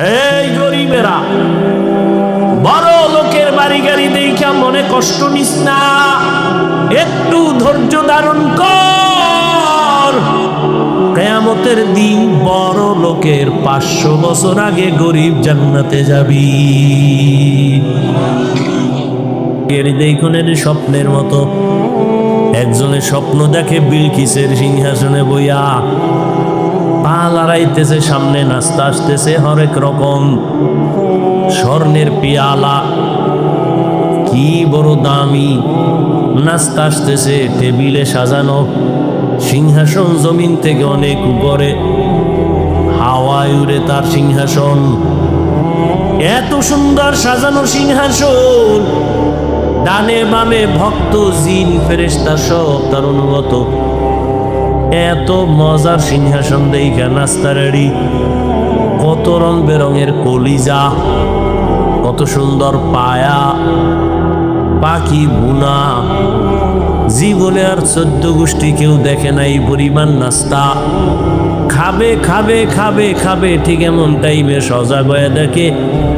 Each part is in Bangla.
এই গরিবেরা, বড় লোকের বাড়ি গাড়ি দেখা মনে কষ্ট নিস না। একটু ধৈর্য ধারণ কর। কেয়ামতের দিন বড় লোকের পাঁচশো বছর আগে গরিব জান্নাতে যাবি। দেখুনের স্বপ্নের মতো একজনের স্বপ্ন দেখে বিলকিসের সিংহাসনে বইয়া পা লড়াইতেছে সামনে নাস্তা আসতেছে হরেক রকম। স্বর্ণের পেয়ালা, কি বড় দামি। নাস্তা আসতেছে, টেবিলে সাজানো, সিংহাসন জমিন থেকে অনেক উপরে। হাওয়ায় উড়ে তার সিংহাসন। এত সুন্দর সাজানো সিংহাসন। ডানে বামে ভক্ত, জিন ফেরেস্তা সব তার অনুগত। এত মজার সিংহাসন দেখা নাস্তা কত রং বেরঙের কলিজা, কত সুন্দর পায়া, পাখি বুনা জীবনে আর চোদ্দ গোষ্ঠী কেউ দেখে নাই পরিমাণ নাস্তা। খাবে খাবে খাবে খাবে, ঠিক এমন টাইমে সজাগ হয়ে দেখে,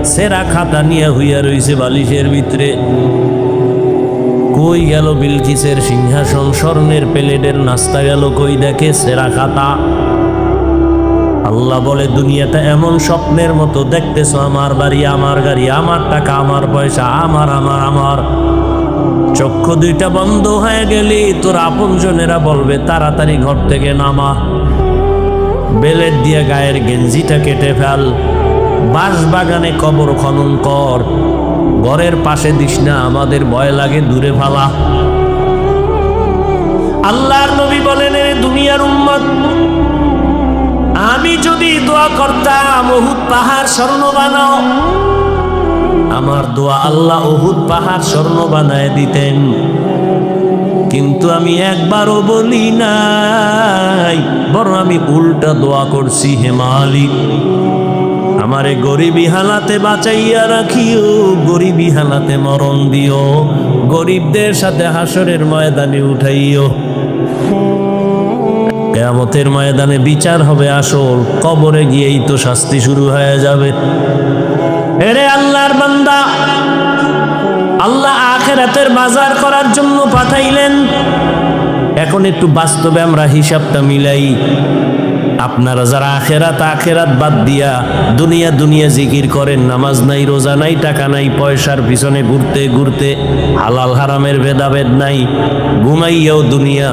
সেরা খাতা নিয়ে হইয়া রইছে বালিশের ভিতরে। কই গেল বিলকিসের সিংহাসন, স্বর্ণের প্লেটের নাস্তা গেল কই দেখে সেরা খাতা। আল্লাহ বলে দুনিয়াটা এমন স্বপ্নের মতো দেখতেছো আমার বাড়ি, আমার গাড়ি, আমার টাকা, আমার পয়সা, আমার আমার আমার। চক্ষু দুইটা বন্ধ হয়ে গেলি, তোর আপনজনেরা বলবে, তাড়াতাড়ি ঘর থেকে নামা। বেলের দিয়ে গায়ের গেঞ্জিটা কেটে ফেল বাঁশ বাগানে কবর খনন কর। ঘরের পাশে দিস না, আমাদের ভয় লাগে, দূরে ফালা আল্লাহর নবী বলেন দুনিয়ার উম্মত, আমি যদি দোয়া করতাম ওহুদ পাহাড় স্বর্ণ বানাও। আমার দোয়া আল্লাহ ওহুদ পাহাড় স্বর্ণ বানায় দিতেন। কিন্তু আমি একবারও বলি নাই, বরং আমি উল্টা দোয়া করছি, হে মালিক আমারে গরিবী হালাতে বাঁচাইয়া রাখিও, গরিবী হালাতে মরণ দিও। গরিবদের সাথে হাসরের ময়দানে উঠাইও। কেয়ামতের ময়দানে বিচার হবে আসল, কবরে গিয়েই তো শাস্তি শুরু হয়ে যাবে। এরে আল্লাহর বান্দা, আল্লাহ আখেরাতের বাজার করার জন্য পাঠাইলেন। এখন একটু বাস্তবে আমরা হিসাবটা মিলাই। আপনারা যারা আখেরাত আখেরাত বাদ দিয়া দুনিয়া দুনিয়া জিকির করেন, নামাজ নাই, রোজা নাই, টাকা নাই, পয়সার পিছনে ঘুরতে ঘুরতে হালাল, হারামের ভেদাভেদ নাই, ঘুমাইয়াও দুনিয়া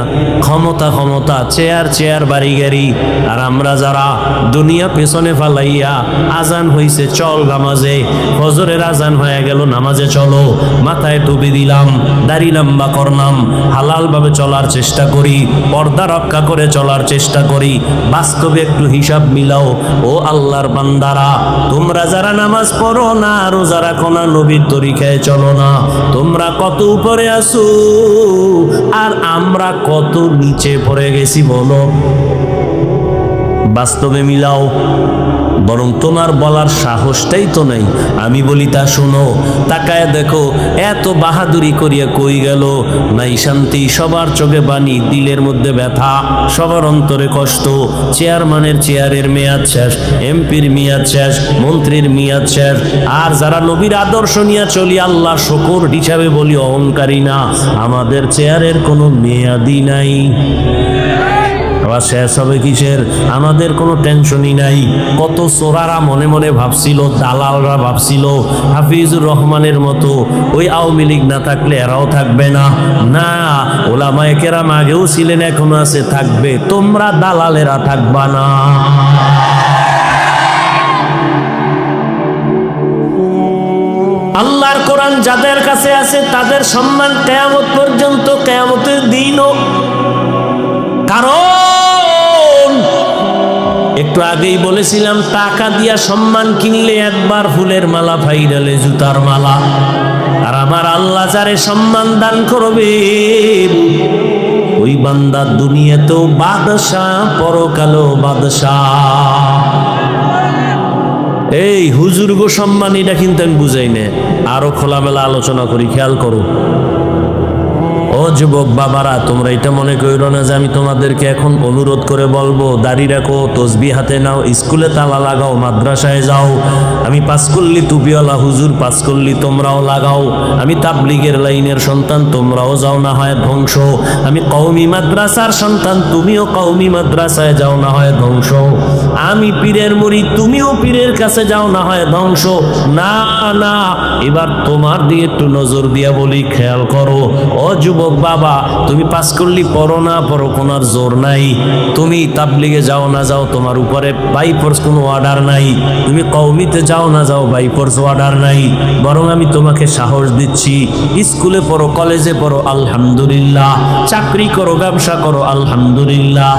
ক্ষমতা ক্ষমতা, চেয়ার চেয়ার, বাড়ি, গাড়ি। আর আমরা যারা দুনিয়া পেছনে ফালাইয়া আজান হইছে, চল নামাজে। ফজরের আজান হয়ে গেল, নামাজে চলো। মাথায় টুপি দিলাম, দাড়ি লম্বা করলাম। হালালভাবে চলার চেষ্টা করি, পর্দা রক্ষা করে চলার চেষ্টা করি। বাস্তবে একটু হিসাব মিলাও। ও আল্লাহর বান্দারা, তোমরা যারা নামাজ পড়ো না, রোজা রাখো না, নবীর তরিকায় চলো না। তোমরা কত উপরে আছো? আর আমরা কত নিচে পড়ে গেছি বলো। বাস্তবে মিলাও। বরং তোমার বলার সাহসটাই তো নেই। আমি বলি তা শোনো, তাকায় দেখো, এত বাহাদুরি করিয়া কই গেল? নাই শান্তি, সবার চোখে বাণী দিলের মধ্যে ব্যথা, সবার অন্তরে কষ্ট, চেয়ারম্যানের চেয়ারের মেয়াদ শেষ, এমপির মেয়াদ শেষ, মন্ত্রীর মেয়াদ শেষ। আর যারা নবীর আদর্শ নিয়ে চলি, আল্লাহ শকর হিসাবে বলি অহংকারী না। আমাদের চেয়ারের কোনো মেয়াদি নাই। আবার শেষ হবে কিসের? আমাদের কোনো টেনশনই নাই। কত চোরারা মনে মনে ভাবছিল, দালালরা ভাবছিল, হাফিজুর রহমানের মতো ওই আওয়ামী লীগ না থাকলে এরাও থাকবে না। না, ওলামায়ে কেরাম আগেও ছিলেন, এখনও আছে, থাকবে। তোমরা দালালেরা থাকবা না। আল্লাহর কোরআন যাদের কাছে আছে, তাদের সম্মান কেয়ামত পর্যন্ত কেয়ামতের দিনও। কারণ একটু আগেই বলেছিলাম, টাকা দিয়া সম্মান কিনলে একবার ফুলের মালা ফাইনালে জুতার মালা। আর আমার আল্লাহ যারে সম্মান দান করবে, ওই বান্দা দুনিয়াতেও বাদশাহ, পরকালেও বাদশাহ। এই হুজুর গো সম্মান এটা কিন্তু আমি বুঝাই না আরও খোলামেলা আলোচনা করি, খেয়াল করো। যুবক বাবারা, তোমরা এটা মনে করো না যে আমি তোমাদেরকে এখন অনুরোধ করে বলব, দাড়ি রাখো, তসবি হাতে নাও, স্কুলে তালা লাগাও, মাদ্রাসায় যাও, আমি পাঁচকল্লি টুপিওয়ালা হুজুর পাঁচকল্লি তোমরাও লাগাও, আমি তাবলিগের লাইনের সন্তান, তোমরাও যাও না হয় ধ্বংস, আমি কৌমি মাদ্রাসার সন্তান, তুমিও কৌমি মাদ্রাসায় যাও না হয় ধ্বংস, আমি পীরের মুড়ি, তুমিও পীরের কাছে যাও না হয় ধ্বংস, না না, এবার তোমার দিয়ে একটু নজর দিয়া বলি, খেয়াল করো, ও যুবক বাবা, তুমি পাস করলি পড়ো না, পড়ো কোনার জোর নাই। তুমি তাবলিগে যাও না, যাও তোমার উপরে বাই ফোর্স কোনো অর্ডার নাই। তুমি কৌমিতে যাও না, যাও বাই ফোর্স অর্ডার নাই। বরং আমি তোমাকে সাহস দিচ্ছি। স্কুলে পড়ো, কলেজে পড়ো, আলহামদুলিল্লাহ। চাকরি করো, ব্যবসা করো, আলহামদুলিল্লাহ।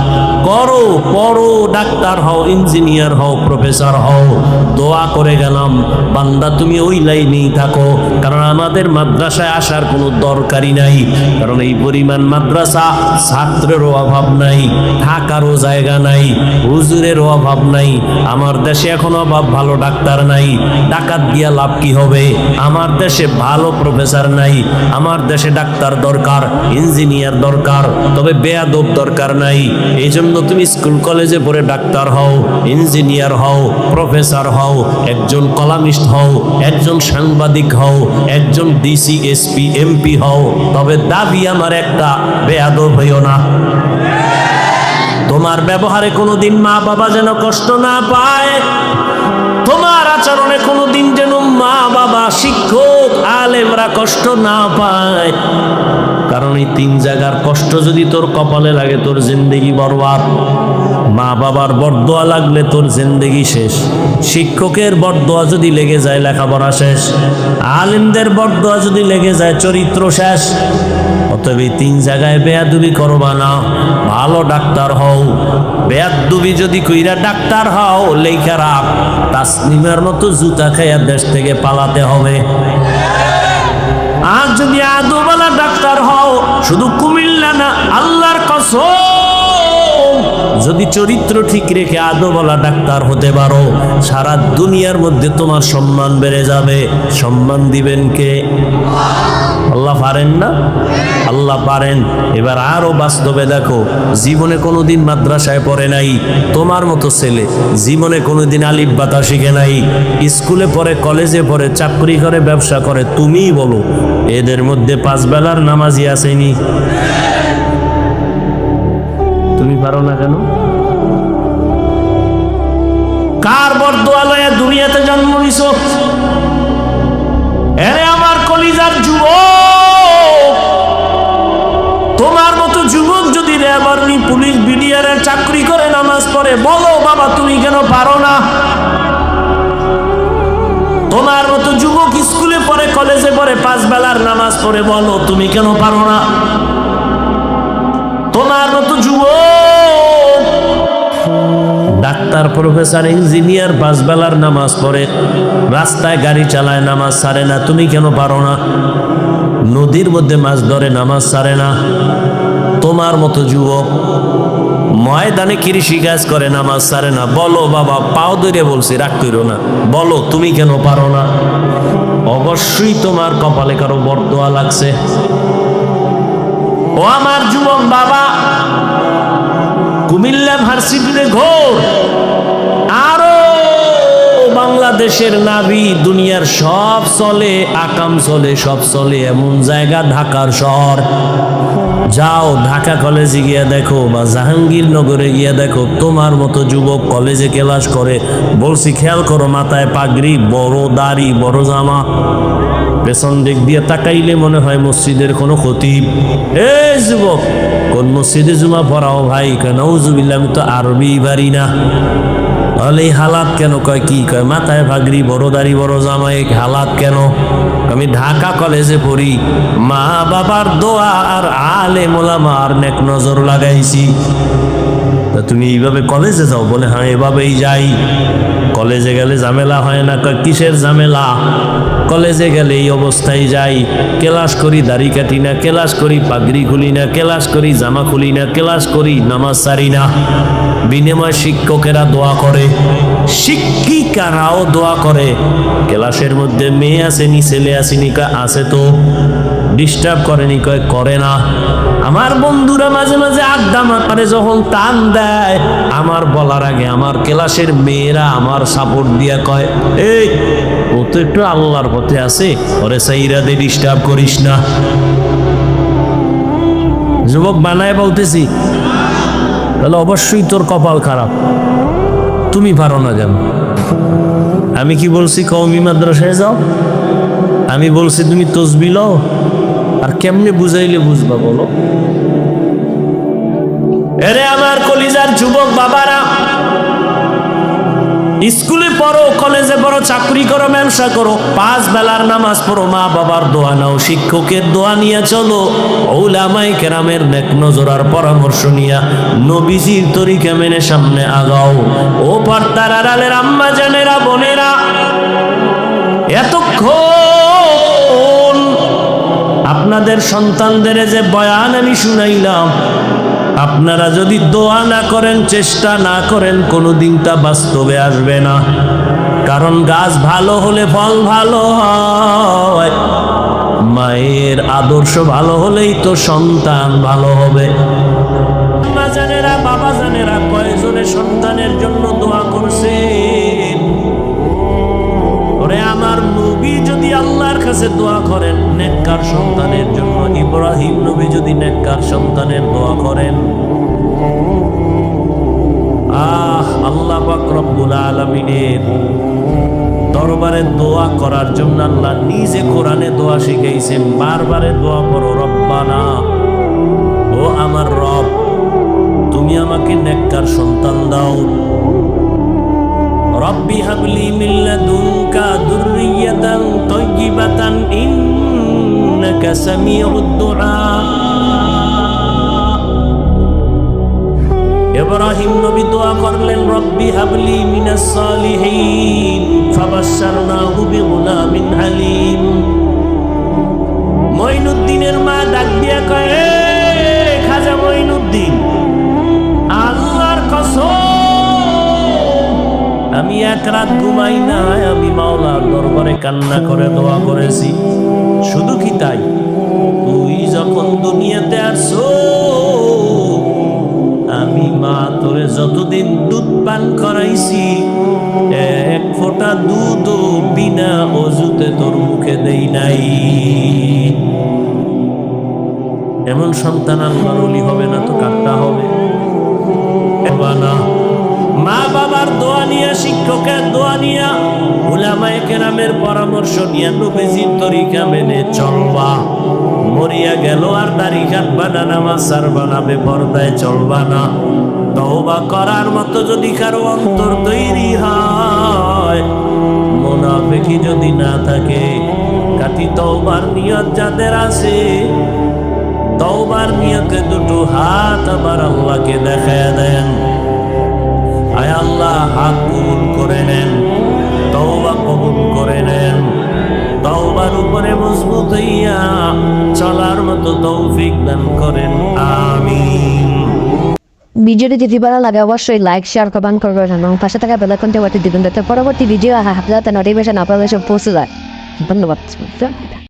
করো পড়ো, ডাক্তার হও, ইঞ্জিনিয়ার হও, প্রফেসর হও। দোয়া করে গেলাম, বান্দা তুমি ওই লাইনেই থাকো। কারণ আমাদের মাদ্রাসায় আসার কোনো দরকারই নাই। কারণ এই পরিমাণ মাদ্রাসা ছাত্রেরও অভাব নাই থাকারও জায়গা নাই, হুজুরেরও অভাব নাই, আমার দেশে এখন অভাব, ভালো ডাক্তার নাই, ডাকাত দিয়া লাভ কি হবে? আমার দেশে ভালো প্রফেসর নাই, আমার দেশে ডাক্তার দরকার ইঞ্জিনিয়ার দরকার, তবে বেয়াদব দরকার নাই। এই জন্য তুমি স্কুল কলেজে পড়ে ডাক্তার হও ইঞ্জিনিয়ার হও প্রফেসর হও, একজন কলামিস্ট হও, একজন সাংবাদিক হও, একজন ডিসি এসপি এমপি হও, তবে দাবি আমার একটা বেয়াদব হইও না। তোমার ব্যবহারে কোনোদিন মা বাবা যেন কষ্ট না পায়। তোমার আচরণে কোনোদিন যেন মা বাবা শিক্ষক আলেমরা কষ্ট না পায়। কারণ এই তিন জায়গার কষ্ট যদি তোর কপালে লাগে, তোর জিন্দেগি বরবাদ। মা বাবার বরদোয়া লাগলে তোর জিন্দেগি শেষ। শিক্ষকের বরদোয়া যদি লেগে যায়, লেখাপড়া শেষ। আলেমদের বরদোয়া যদি লেগে যায়, চরিত্র শেষ। অতএব এই তিন জায়গায় বেয়াদুবি করবা না। ভালো ডাক্তার হও। বেয়াদুবি যদি কইরা ডাক্তার হও লেখা রাখ। তাসনিমের মতো জুতা খাইয়া দেশ থেকে পালাতে হবে। যদি আদুবালা ডাক্তার হও। শুধু কুমিল্লা না আল্লাহর কসম। যদি চরিত্র ঠিক রেখে আদোবলা ডাক্তার হতে পারো, সারা দুনিয়ার মধ্যে তোমার সম্মান বেড়ে যাবে। সম্মান দিবেন কে? আল্লাহ পারেন না? আল্লাহ পারেন। এবার আরও বাস্তবে দেখো, জীবনে কোনো দিন মাদ্রাসায় পড়ে নাই, তোমার মতো ছেলে। জীবনে কোনোদিন আলিফ বাতা শিখে নাই, স্কুলে পড়ে, কলেজে পড়ে, চাকরি করে, ব্যবসা করে, তুমিই বলো, এদের মধ্যে পাঁচ বেলার নামাজি আসেনি। পারো না কেন? কার বরদোয়ালয়ে দুনিয়াতে জন্ম নিছ? এরে আমার কলিজার যুবক! তোমার মতো যুবক যদি রেবারনি পুলিশ বিডিআরের চাকরি করে নামাজ পড়ে, বলো বাবা, তুমি কেন পারো না? তোমার মতো যুবক স্কুলে পড়ে, কলেজে পড়ে, পাঁচ বেলার নামাজ পড়ে, বলো, তুমি কেন পারো না? তোমার মতো যুবক ডাক্তার প্রফেসর ইঞ্জিনিয়ার পাঁচ বেলার নামাজ পড়ে। রাস্তায় গাড়ি চালায়, নামাজ সারে না। তুমি কেন পারো না? নদীর মধ্যে মাছ ধরে, নামাজ সারে না। তোমার মতো যুবক ময়দানে কৃষি কাজ করে, নামাজ সারে না। বলো বাবা, পাও ধরে বলছি, রাগ করো না। বলো, তুমি কেন পারো না? অবশ্যই তোমার কপালে কারও বরদোয়া লাগছে। ও আমার যুবক বাবা, কুমিল্লা ভার্সিটিতে ঘোর। বাংলাদেশের নাবি দুনিয়ার সব চলে, আকাম চলে, সব চলে। এমন জায়গা ঢাকার শহর। যাও ঢাকা কলেজে গিয়ে দেখো বা জাহাঙ্গীরনগরে গিয়ে দেখো, তোমার মতো যুবক কলেজে ক্লাস করে। বলছি, খেয়াল করো, মাথায় পাগড়ি, বড় দাড়ি, বড় জামা। পেছন দিক দিয়ে তাকাইলে মনে হয় মসজিদের কোনো ক্ষতি। এ যুবক, কোন মসজিদে জুমা পড়াও ভাই? কেন? উজুবিল্লা আমি তো আরবি পারি না। তাহলে এই হালাত কেন? কয় কি কয়? মাথায় ভাগরি, বড় দাড়ি, বড় জামাই হালাত কেন? আমি ঢাকা কলেজে পড়ি, মা বাবার দোয়া আর আলে মোলা মার নেক নজর লাগাইছি। তা তুমি এইভাবে কলেজে যাও? বলে হ্যাঁ এভাবেই যাই। কলেজে গেলে ঝামেলা হয় না কয়, কিসের ঝামেলা? কলেজে গেলে এই অবস্থায় যাই। ক্লাস করি দাড়ি কাটি না ক্লাস করি পাগড়ি খুলি না ক্লাস করি জামা খুলি না ক্লাস করি নামাজ সারি না। বিনিময় শিক্ষকেরা দোয়া করে শিক্ষিকারাও দোয়া করে। ক্লাসের মধ্যে মেয়ে আসেনি ছেলে আসেনি কা আছে তো। ডিস্টার্ব করেনি কয় করে না। আমার বন্ধুরা মাঝে মাঝে আড্ডা মারে যখন টান দেয়। আমার বলার আগে আমার ক্লাসের মেয়েরা আমার সাপোর্ট দিয়া কয়, এই, ও তো একটু আল্লাহর পথে আছে, ওরে সাইরাদে ডিস্টার্ব করিস না। যুবক বানায় বলতেছি, তাহলে অবশ্যই তোর কপাল খারাপ, তুমি পারো না কেন? আমি কি বলছি কৌমি মাদ্রাসায় যাও। আমি বলছি, তুমি তসবি লও, আর কেমনে বুঝাইলে বুঝবা বলো? এরে আমার কলিজার যুবক বাবারা স্কুলে পড়ো, কলেজে পড়ো, চাকরি করো, ব্যবসা করো। পাঁচ বেলার নামাজ পড়ো, মা বাবার দোয়া নাও, শিক্ষকের দোয়া নিয়ে চলো। ওলামাই কেরামের নেক নজরার পরামর্শ নিয়া নবীজির তরিকা মেনে সামনে আগাও। ও পর্দার আড়ালের আম্মা জানেরা, বোনেরা, এতক্ষণ আপনাদের সন্তানদের যে বয়ান আমি শুনাইলাম আপনারা যদি দোয়া না করেন, চেষ্টা না করেন কোনোদিন তা বাস্তবে আসবে না। কারণ গাছ ভালো হলে ফল ভালো হয়, মায়ের আদর্শ ভালো হলেই তো সন্তান ভালো হবে। বাবা জানেরা বাবা কয়েকজনের সন্তানের জন্য দোয়া করছেন আল্লাহর কাছে দোয়া করেন, নেককার সন্তানের জন্য। ইব্রাহিম নবী যদি নেককার সন্তানের দোয়া করেন। আহ, আল্লাহ রব্বুল আলামিনের দরবারে দোয়া করার জন্য আল্লাহ নিজে কোরআনে দোয়া শিখাইছেন, বারবারে দোয়া করো, রব্বানা, ও আমার রব, তুমি আমাকে নেককার সন্তান দাও। রব্বি হাবলি মিন লাদুনকা যুররিয়াতান তাইয়্যিবাতান ইন্নাকা সামিউদ দুআ। ইব্রাহিম নবী দোয়া করলেন রব্বি হাবলি মিনাস সালিহিন ফাবাশশারনাহু বিগুলামিন হালিম। মঈনুদ্দিনের মা ডাক দিয়া কয় "এ, খাজা মঈনুদ্দিন আমি এক রাত ঘুমাই নাই, আমি মাওলার দরবারে কান্না করে দোয়া করেছি। শুধু কি তাই? তুই যখন দুনিয়াতে আসো, আমি মা তোরে যতদিন দুধ পান করাইছি, এক ফোঁটা দুধ বিনা অজুতে তোর মুখে দেই নাই। এমন সন্তান আল্লাহর অলি হবে না তো কাটটা হবে? না। মা বাবার দোয়া নিয়া, শিক্ষকের দোয়া নিয়া, উলামায়ে কেরামের পরামর্শ নিয়া নবীজির তরিকা মেনে চলবা। মরিয়া গেল আর দাড়ি কাটবা না নামাজ সারবা না, বেপরদায় চলবা না। তওবা করার মতো যদি কারও অন্তর তৈরি হয় মোনাফেকি যদি না থাকে কাটি তওবার নিয়ত যাদের আছে, তওবার নিয়তে দুটো হাত আবার আল্লাহকে দেখায় দেন। আয় আল্লাহ, হাত কবুল করে নেন, তওবা কবুল করে নেন। তওবার উপরে মজবুত হইয়া চলার মতো তৌফিক দান করেন, আমিন। ভিডিওটি যদি ভালো লাগে, অবশ্যই লাইক শেয়ার কমেন্ট করবেন এবং পাশে থাকা বেলাকনটি ওয়াটি দিবেন, যাতে পরবর্তী ভিডিও হাফজাতে নোটিফিকেশন আপনাদের পৌঁছে যায়। ধন্যবাদ।